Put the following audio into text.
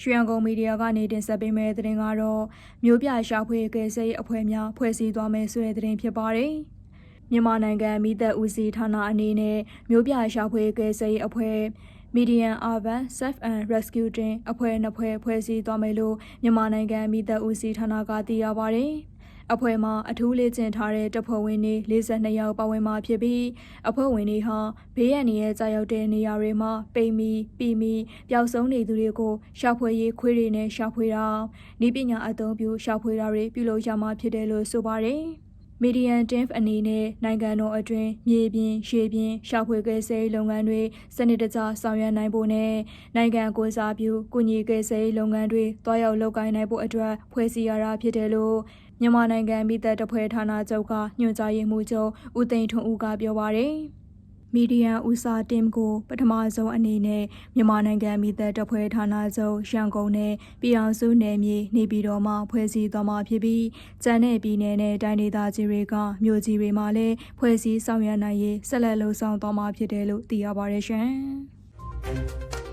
ရွှေရန်ကုန်မီဒီယာကနေတင်ဆက်ပေးမယ့်သတင်းကတော့မြို့ပြရှာဖွေကယ်ဆယ်ရေးအဖွဲ့များဖွဲ့စည်းသွားမယ်ဆိုတဲ့သတင်းဖြစ်ပါတယ်။မြန်မာနိုင်ငံမိသက်ဦးစီးဌာနအနေနဲ့မြို့ပြရှာဖွေကယ်ဆယ်ရေးအဖွဲ့ Median Urban Self and Rescue Team အဖွဲ့နှစ်ဖွဲ့ဖွဲ့စည်းသွားမယ်လို့မြန်မာနိုင်ငံမိသက်ဦးစီးဌာနကသိရပါတယ်။ အဖွဲ့မှာအထူးလေ့ကျင့်ထားတဲ့တပ်ဖွဲ့ဝင်တွေ42ယောက်ပါဝင်မှာဖြစ်ပြီးအဖွဲ့ဝင်တွေဟာဘေးရန်ရဲ့ကြာရောက်တဲ့နေရာတွေမှာပိန်မီပြီမီပျောက်ဆုံးနေသူတွေကိုရှာဖွေရေးခွေးတွေနဲ့ရှာဖွေတာဤပညာအသုံးပြုရှာဖွေတာတွေပြုလုပ်ရမှာဖြစ်တယ်လို့ဆိုပါတယ်။ Median Team အနေနဲ့နိုင်ငံတော်အတွင်းမြေပြင်ရေပြင်ရှာဖွေကယ်ဆယ်ရေးလုပ်ငန်းတွေစနစ်တကျဆောင်ရွက်နိုင်ဖို့နဲ့နိုင်ငံကိုစားပြုကုညီကယ်ဆယ်ရေးလုပ်ငန်းတွေတွားရောက်လုပ်ကိုင်နိုင်ဖို့အတွက်ဖွဲ့စည်းရတာဖြစ်တယ်လို့ မြန်မာနိုင်ငံမိသက်တဖွဲဌာနချုပ်ကညွှန်ကြားရေးမှူးချုပ်ဦးသိန်းထွန်းဦးကပြောပါတယ်။မီဒီယာဦးစားတင်ကိုပထမဆုံးအနေနဲ့မြန်မာနိုင်ငံမိသက်တဖွဲဌာနချုပ်ရန်ကုန်နဲ့ပြည်အောင်စုနယ်မြေနေပြည်တော်မှာဖွဲ့စည်းသွားမှာဖြစ်ပြီးကျန်တဲ့ပြည်နယ်နဲ့တိုင်းဒေသကြီးတွေကမြို့ကြီးတွေမှာလည်းဖွဲ့စည်းဆောင်ရွက်နိုင်ရေးဆက်လက်လှုံ့ဆော်သွားမှာဖြစ်တယ်လို့သိရပါတယ်ရှင်။